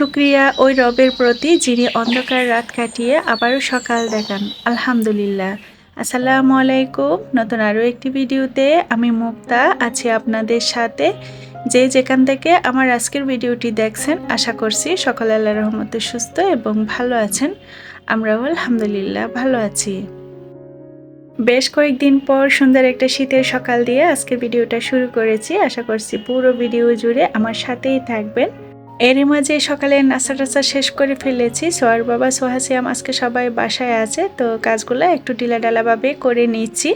শুক্রিয়া ওই রবের প্রতি যিনি অন্ধকার রাত কাটিয়ে আবারও সকাল দেখান। আলহামদুলিল্লাহ। আসসালামু আলাইকুম। নতুন আরও একটি ভিডিওতে আমি মুক্তা আছি আপনাদের সাথে। যে যেখান থেকে আমার আজকের ভিডিওটি দেখছেন, আশা করছি সকল আল্লাহ রহমতে সুস্থ এবং ভালো আছেন। আমরাও আলহামদুলিল্লাহ ভালো আছি। বেশ কয়েকদিন পর সুন্দর একটা শীতের সকাল দিয়ে আজকের ভিডিওটা শুরু করেছি। আশা করছি পুরো ভিডিও জুড়ে আমার সাথেই থাকবেন। এরই মাঝে সকালে নাস্তা টাস্তা শেষ করে ফেলেছি। সোয়ার বাবা সোহাসিয়াম আজকে সবাই বাসায় আছে, তো কাজগুলো একটু ঢিলাঢালাভাবে করে নিচ্ছি।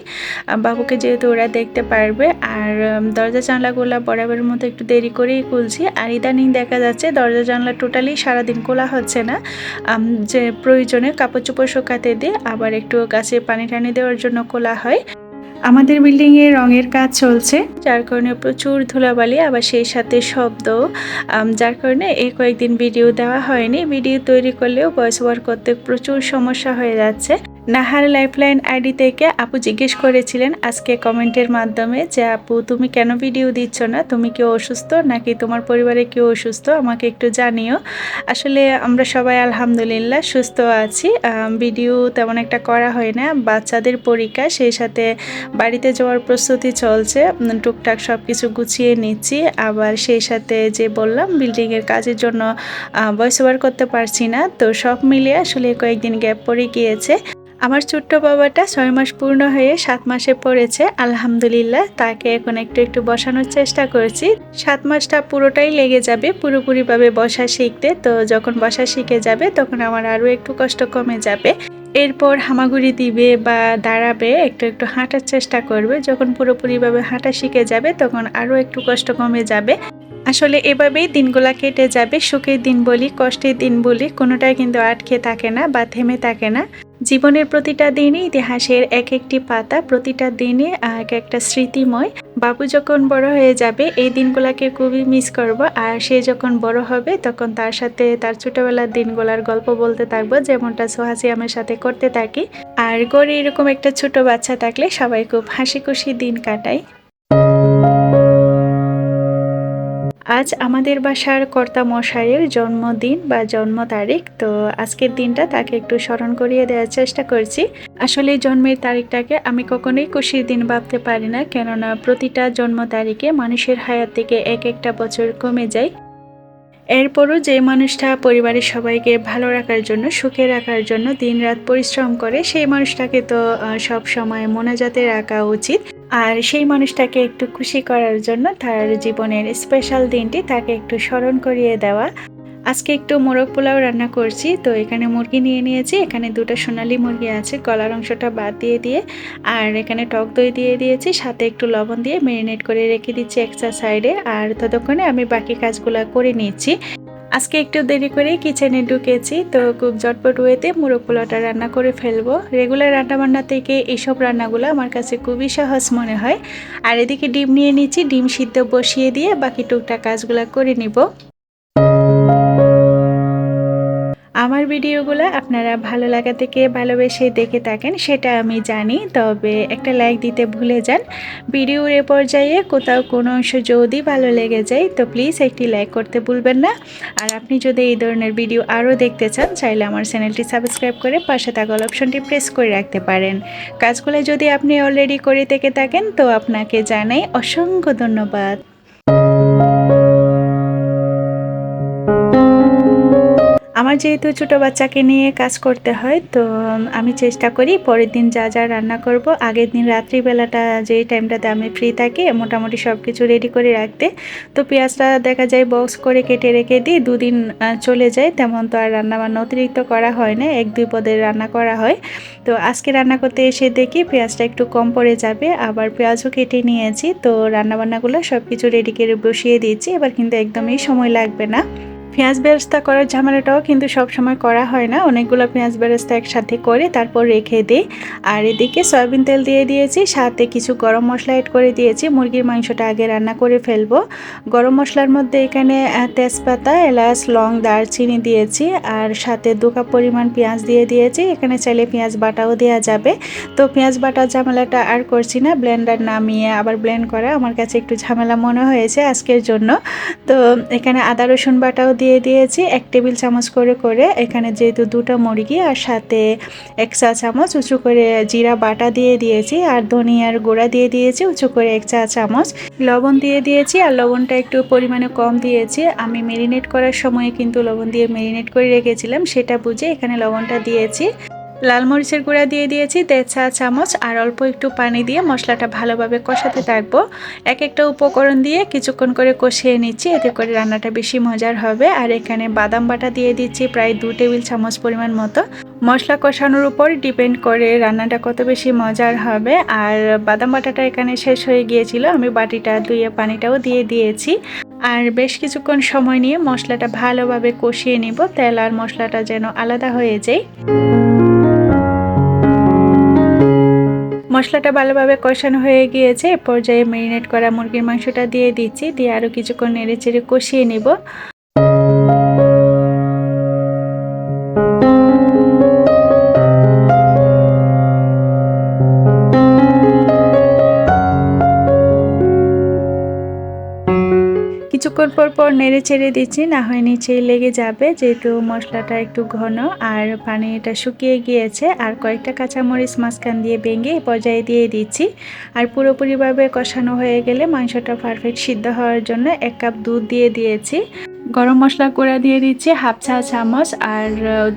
বাবুকে যেহেতু ওরা দেখতে পারবে, আর দরজা জানলাগুলো বরাবরের মতো একটু দেরি করেই খুলছি। আর ইদানিং দেখা যাচ্ছে দরজা জানলা টোটালি সারাদিন খোলা হচ্ছে না। যে প্রয়োজনে কাপড় চোপড় শুকাতে দিয়ে আবার একটু গাছে পানি টানি দেওয়ার জন্য খোলা হয়। আমাদের বিল্ডিংয়ে রঙের কাজ চলছে। যার কারণে প্রচুর ধুলাবালি, আবার সেই সাথে শব্দ। যার কারণে এই কয়েকদিন ভিডিও দেওয়া হয়নি। ভিডিও তৈরি করলেও ভয়েস ওভার করতে প্রচুর সমস্যা হয়ে যাচ্ছে। নাহার লাইফলাইন আইডি থেকে আপু জিজ্ঞেস করেছিলেন, আজকে কমেন্টের মাধ্যমে যে আপু, তুমি কেন ভিডিও দিচ্ছ না? তুমি কি অসুস্থ? নাকি তোমার পরিবারে কেউ অসুস্থ? আমাকে একটু জানিও। আসলে আমরা সবাই আলহামদুলিল্লাহ সুস্থ আছি। ভিডিও তেমন একটা করা হয় না। বাচ্চাদের পরীক্ষা, সেই সাথে বাড়িতে যাওয়ার প্রস্তুতি চলছে। টুকটাক সব কিছু গুছিয়ে নিচ্ছি। আবার সেই সাথে যে বললাম, বিল্ডিংয়ের কাজের জন্য ভয়েস ওভার করতে পারছি না। তো সব মিলিয়ে আসলে কয়েকদিন গ্যাপ পড়ে গিয়েছে। আমার ছোট্ট বাবাটা ছয় মাস পূর্ণ হয়ে সাত মাসে পড়েছে, আলহামদুলিল্লাহ। তাকে এখন একটু একটু বসানোর চেষ্টা করছি। সাত মাসটা পুরোটাই লেগে যাবে, পুরোপুরিভাবে বসা শিখতে। তো যখন বসা শিখে যাবে, তখন আমার আরও একটু কষ্ট কমে যাবে। এরপর হামাগুড়ি দিবে বা দাঁড়াবে, একটু একটু হাঁটার চেষ্টা করবে। যখন পুরোপুরিভাবে হাঁটা শিখে যাবে, তখন আরও একটু কষ্ট কমে যাবে। আসলে এভাবেই দিনগুলা কেটে যাবে, সুখের দিন বলি, কষ্টের দিন বলি, কোনোটাই কিন্তু আটকে থাকে না বা থেমে থাকে না। জীবনের প্রতিটা দিনই ইতিহাসের এক একটি পাতা, প্রতিটা দিনে এক একটা স্মৃতিময়। বাবু যখন বড় হয়ে যাবে, এই দিনগুলাকে খুবই মিস করব। আর সে যখন বড় হবে, তখন তার সাথে তার ছোটবেলার দিনগুলার গল্প বলতে থাকব, যেমনটা সোহাসি আমার সাথে করতে থাকি। আর গড়ে এরকম একটা ছোট বাচ্চা থাকলে সবাই খুব হাসি খুশি দিন কাটায়। আজ আমাদের বাসার কর্তা মশাইয়ের জন্মদিন বা জন্ম তারিখ, তো আজকের দিনটা তাকে একটু স্মরণ করিয়ে দেওয়ার চেষ্টা করছি। আসলে জন্মের তারিখটাকে আমি কখনোই খুশির দিন ভাবতে পারি না, কেননা প্রতিটা জন্ম তারিখে মানুষের হায়াত থেকে এক একটা বছর কমে যায়। এরপরও যে মানুষটা পরিবারের সবাইকে ভালো রাখার জন্য, সুখে রাখার জন্য দিন রাত পরিশ্রম করে, সেই মানুষটাকে তো সব সময় মোনাজাতে রাখা উচিত। আর সেই মানুষটাকে একটু খুশি করার জন্য তার জীবনের স্পেশাল দিনটি তাকে একটু স্মরণ করিয়ে দেওয়া। আজকে একটু মোরগ পোলাও রান্না করছি, তো এখানে মুরগি নিয়ে নিয়েছি। এখানে দুটো সোনালি মুরগি আছে, গলার অংশটা বাদ দিয়ে দিয়ে। আর এখানে টক দই দিয়ে দিয়েছি, সাথে একটু লবণ দিয়ে ম্যারিনেট করে রেখে দিচ্ছি এক্সট্রা সাইডে আর ততক্ষণে আমি বাকি কাজগুলো করে নিচ্ছি। আজকে একটু দেরি করে কিচেনে ঢুকেছি, তো খুব ঝটপট ওয়েতে মুরগ পোলাওটা রান্না করে ফেলব। রেগুলার রান্নাবান্না থেকে এইসব রান্নাগুলো আমার কাছে খুবই সহজ মনে হয়। আর এদিকে ডিম নিয়ে নিচ্ছি, ডিম সিদ্ধ বসিয়ে দিয়ে বাকি টুকটাক কাজগুলো করে নিব। আমার ভিডিওগুলো আপনারা ভালো লাগা থেকে ভালোবেসে দেখে থাকেন, সেটা আমি জানি। তবে একটা লাইক দিতে ভুলে যান। ভিডিওর এ পর্যায়ে কোথাও কোনো অংশ যদি ভালো লেগে যায়, তো প্লিজ একটি লাইক করতে ভুলবেন না। আর আপনি যদি এই ধরনের ভিডিও আরও দেখতে চান, চাইলে আমার চ্যানেলটি সাবস্ক্রাইব করে পাশে থাকা অপশনটি প্রেস করে রাখতে পারেন। কাজগুলো যদি আপনি অলরেডি করে থেকে থাকেন, তো আপনাকে জানাই অসংখ্য ধন্যবাদ। আমার যেহেতু ছোটো বাচ্চাকে নিয়ে কাজ করতে হয়, তো আমি চেষ্টা করি পরের দিন যা যা রান্না করব। আগের দিন রাত্রিবেলাটা যেই টাইমটাতে আমি ফ্রি থাকি, মোটামুটি সব কিছু রেডি করে রাখতে। তো পেঁয়াজটা দেখা যায় বক্স করে কেটে রেখে দিই, দুদিন চলে যায়। তেমন তো আর রান্নাবান্না অতিরিক্ত করা হয় না, এক দুই পদের রান্না করা হয়। তো আজকে রান্না করতে এসে দেখি পেঁয়াজটা একটু কম পড়ে যাবে, আবার পেঁয়াজও কেটে নিয়েছি। তো রান্নাবান্নাগুলো সব কিছু রেডি করে বসিয়ে দিয়েছি, এবার কিন্তু একদমই সময় লাগবে না। পেঁয়াজ বেরেস্তা করার ঝামেলাটাও কিন্তু সব সময় করা হয় না। অনেকগুলো পেঁয়াজ বেরেস্তা একসাথে করে তারপর রেখে দিই। আর এদিকে সয়াবিন তেল দিয়ে দিয়েছি, সাথে কিছু গরম মশলা এড করে দিয়েছি। মুরগির মাংসটা আগে রান্না করে ফেলব। গরম মশলার মধ্যে এখানে তেজপাতা, এলাচ, লং, দারচিনি দিয়েছি। আর সাথে দু কাপ পরিমাণ পেঁয়াজ দিয়ে দিয়েছি। এখানে চাইলে পেঁয়াজ বাটাও দেওয়া যাবে। তো পেঁয়াজ বাটার ঝামেলাটা আর করছি না। ব্লেন্ডার নামিয়ে আবার ব্লেন্ড করা। আমার কাছে একটু ঝামেলা মনে হয়েছে আজকের জন্য। তো এখানে আদা রসুন বাটাও দিয়ে দিয়েছি, এক টেবিল চামচ করে করে এখানে যেহেতু দুটো মুরগি আর সাথে এক চা চামচ উঁচু করে জিরা বাটা দিয়ে দিয়েছি আর ধনিয়ার গুঁড়া দিয়ে দিয়েছি, উঁচু করে এক চা চামচ। লবণ দিয়ে দিয়েছি আর লবণটা একটু পরিমাণে কম দিয়েছি। আমি মেরিনেট করার সময় কিন্তু লবণ দিয়ে মেরিনেট করে রেখেছিলাম, সেটা বুঝে এখানে লবণটা দিয়েছি। লাল মরিচের গুঁড়া দিয়ে দিয়েছি, দেড় চা চামচ, আর অল্প একটু পানি দিয়ে মশলাটা ভালোভাবে কষাতে থাকব। এক একটা উপকরণ দিয়ে কিছুক্ষণ করে কষিয়ে নিচ্ছি, এতে করে রান্নাটা বেশি মজার হবে। আর এখানে বাদাম বাটা দিয়ে দিচ্ছি প্রায় দু টেবিল চামচ পরিমাণ মতো। মশলা কষানোর উপর ডিপেন্ড করে রান্নাটা কত বেশি মজার হবে। আর বাদাম বাটাটা এখানে শেষ হয়ে গিয়েছিল, আমি বাটিটা ধুয়ে পানিটাও দিয়ে দিয়েছি। আর বেশ কিছুক্ষণ সময় নিয়ে মশলাটা ভালোভাবে কষিয়ে নিব, তেল আর মশলাটা যেন আলাদা হয়ে যায়। মশলাটা ভালোভাবে কষানো হয়ে গিয়েছে। এ পর্যায়ে ম্যারিনেট করা মুরগির মাংসটা দিয়ে দিচ্ছি। দিয়ে আরও কিছুক্ষণ নেড়ে চেড়ে কষিয়ে নিব। কিছুক্ষণ পর পর নেড়ে ছেড়ে দিচ্ছি, না হয় নিচেই লেগে যাবে, যেহেতু মশলাটা একটু ঘন। আর পানিটা শুকিয়ে গিয়েছে, আর কয়েকটা কাঁচামরিচ মাঝখান দিয়ে ভেঙে পর্যায়ে দিয়ে দিচ্ছি। আর পুরোপুরিভাবে কষানো হয়ে গেলে মাংসটা পারফেক্ট সিদ্ধ হওয়ার জন্য এক কাপ দুধ দিয়ে দিয়েছি। গরম মশলা করে দিয়ে দিচ্ছি, হাফ চা চামচ, আর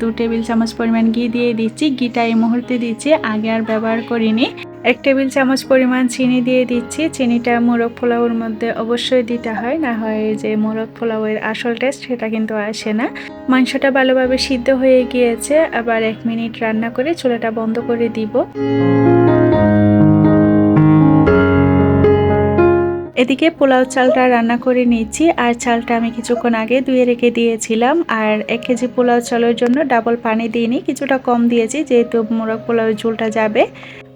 দু টেবিল চামচ পরিমাণ ঘি দিয়ে দিচ্ছি। ঘিটা এই মুহূর্তে দিচ্ছি, আগে আর ব্যবহার করিনি। এক টেবিল চামচ পরিমাণ চিনি দিয়ে দিচ্ছি। চিনিটা মোরগ পোলাওর মধ্যে অবশ্যই দিতে হয়, না হয় যে মোরগ পোলাওয়ের আসল টেস্ট সেটা কিন্তু আসে না। মাংসটা ভালোভাবে সিদ্ধ হয়ে গিয়েছে, আবার এক মিনিট রান্না করে চুলাটা বন্ধ করে দিব। এদিকে পোলাও চালটা রান্না করে নিয়েছি, আর চালটা আমি কিছুক্ষণ আগে ধুয়ে রেখে দিয়েছিলাম, আর এক কেজি পোলাও চালের জন্য ডাবল পানি দিইনি কিছুটা কম দিয়েছি, যেহেতু মোরগ পোলাও ঝোলটা যাবে।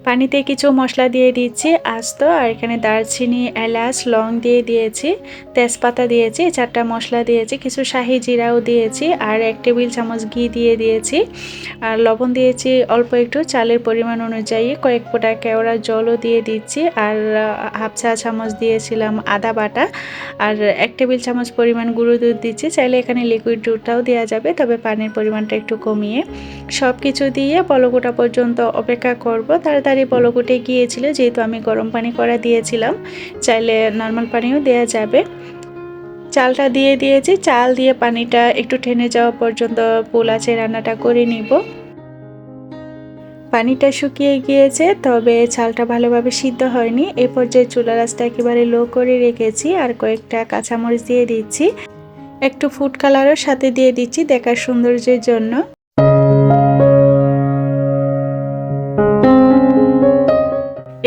পানিতে কিছু মশলা দিয়ে দিচ্ছি, আস্ত, আর এখানে দারচিনি, এলাচ, লং দিয়ে দিয়েছি, তেজপাতা দিয়েছি, চারটা মশলা দিয়েছি, কিছু শাহি জিরাও দিয়েছি, আর এক টেবিল চামচ ঘি দিয়ে দিয়েছি, আর লবণ দিয়েছি অল্প একটু, চালের পরিমাণ অনুযায়ী কয়েক ফোঁটা কেওড়া জলও দিয়ে দিচ্ছি, আর হাফ চা চামচ দিয়েছিলাম আদা বাটা, আর এক টেবিল চামচ পরিমাণ গুঁড়ো দুধ দিচ্ছি, চাইলে এখানে লিকুইড দুধটাও দেওয়া যাবে, তবে পানির পরিমাণটা একটু কমিয়ে সব কিছু দিয়ে পলকোটা পর্যন্ত অপেক্ষা করব, তাড়াতাড়ি তাড়াতাড়ি বলক গিয়েছিল, যেহেতু আমি গরম পানি করা দিয়েছিলাম, চাইলে নর্মাল পানিও দেওয়া যাবে। চালটা দিয়ে দিয়েছি, চাল দিয়ে পানিটা একটু ঠেনে যাওয়া পর্যন্ত পোল আছে, রান্নাটা করে নিব। পানিটা শুকিয়ে গিয়েছে, তবে চালটা ভালোভাবে সিদ্ধ হয়নি। এ পর্যায়ে চুলা রাস্তা একেবারে লো করে রেখেছি, আর কয়েকটা কাঁচামরিচ দিয়ে দিচ্ছি। একটু ফুড কালারও সাথে দিয়ে দিচ্ছি, দেখার সৌন্দর্যের জন্য।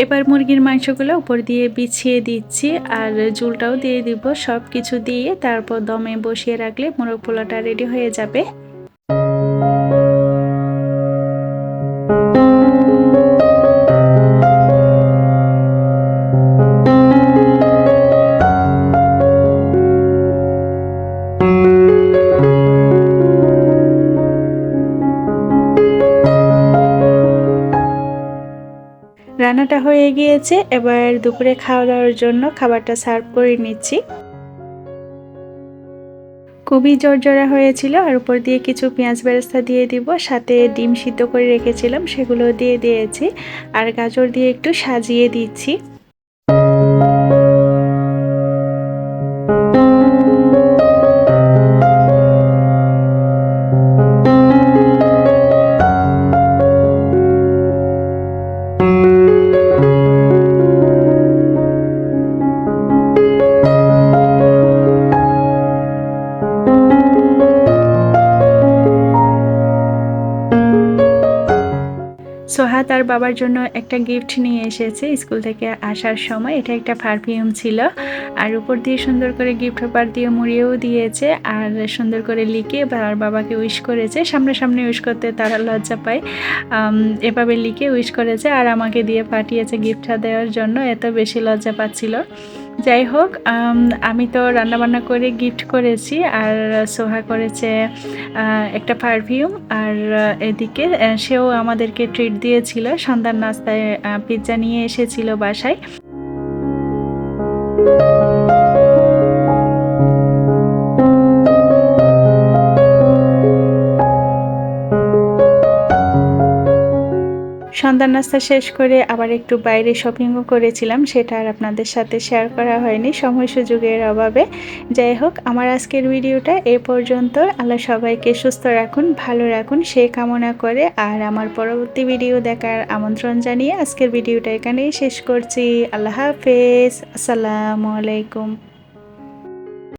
এবার মুরগির মাংসগুলো উপর দিয়ে বিছিয়ে দিচ্ছি আর ঝুলটাও দিয়ে দিব। সব কিছু দিয়ে তারপর দমে বসিয়ে রাখলে মোরগ পোলাটা রেডি হয়ে যাবে। হয়ে গিয়েছে, এবার দুপুরে খাওয়া দাওয়ার জন্য খাবারটা সার্ভ করে নিচ্ছি। খুবই জর্জরা হয়েছিল, আর উপর দিয়ে কিছু পেঁয়াজ বেরেস্তা দিয়ে দিব, সাথে ডিম সিদ্ধ করে রেখেছিলাম, সেগুলো দিয়ে দিয়েছি, আর গাজর দিয়ে একটু সাজিয়ে দিচ্ছি। বাবার জন্য একটা গিফট নিয়ে এসেছে স্কুল থেকে আসার সময়। এটা একটা পারফিউম ছিল। আর উপর দিয়ে সুন্দর করে গিফট পেপার দিয়ে মুড়িয়েও দিয়েছে। আর সুন্দর করে লিখে আর বাবাকে উইশ করেছে। সামনে উইশ করতে তারা লজ্জা পায়। এভাবে লিখে উইশ করেছে। আর আমাকে দিয়ে পাঠিয়েছে গিফটটা দেওয়ার জন্য। এত বেশি লজ্জা পাচ্ছিল। যাই হোক আমি তো রান্নাবান্না করে গিফট করেছি, আর সোহা করেছে একটা পারফিউম আর এদিকে সেও আমাদেরকে ট্রিট দিয়েছিল। সন্ধ্যার নাস্তায় পিৎজা নিয়ে এসেছিল বাসায়। সন্ধ্যা নাস্তা শেষ করে আবার একটু বাইরে শপিংও করেছিলাম, সেটা আর আপনাদের সাথে শেয়ার করা হয়নি সময় সুযোগের অভাবে। যাই হোক, আমার আজকের ভিডিওটা এ পর্যন্ত। আল্লাহ সবাইকে সুস্থ রাখুন, ভালো রাখুন, সে কামনা করে। আর আমার পরবর্তী ভিডিও দেখার আমন্ত্রণ জানিয়ে আজকের ভিডিওটা এখানেই শেষ করছি। আল্লাহ হাফেজ, আসসালামু আলাইকুম।